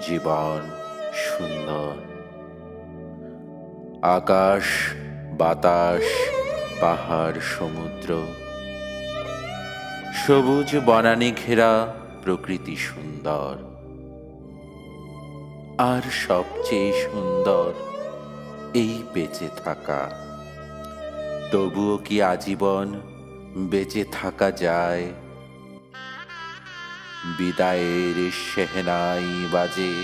জীবন সুন্দর। আকাশ, বাতাস, পাহাড়, সমুদ্র, সবুজ বনানি ঘেরা প্রকৃতি সুন্দর। আর সবচেয়ে সুন্দর এই বেঁচে থাকা। তবুও কি আজীবন বেঁচে থাকা যায়? বিদায়ের সেহনাই বাজে।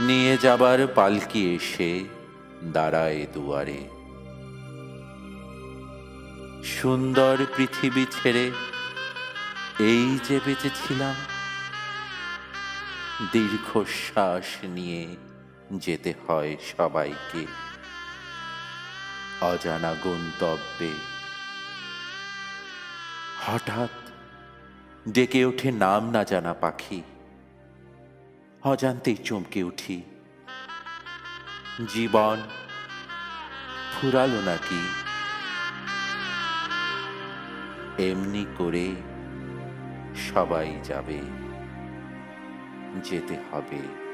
নিয়ে যাবার পালকি এসে দাঁড়ায় দুয়ারে। সুন্দর পৃথিবী ছেড়ে এই যে বেঁচেছিলাম, দীর্ঘশ্বাস নিয়ে যেতে হয় সবাইকে। অজানা গন্তব্যে হঠাৎ ডেকে ওঠে নাম না জানা পাখি। অজান্তেই চমকে উঠি। জীবন ফুরালো নাকি? এমনি করে সবাই যাবে, যেতে হবে।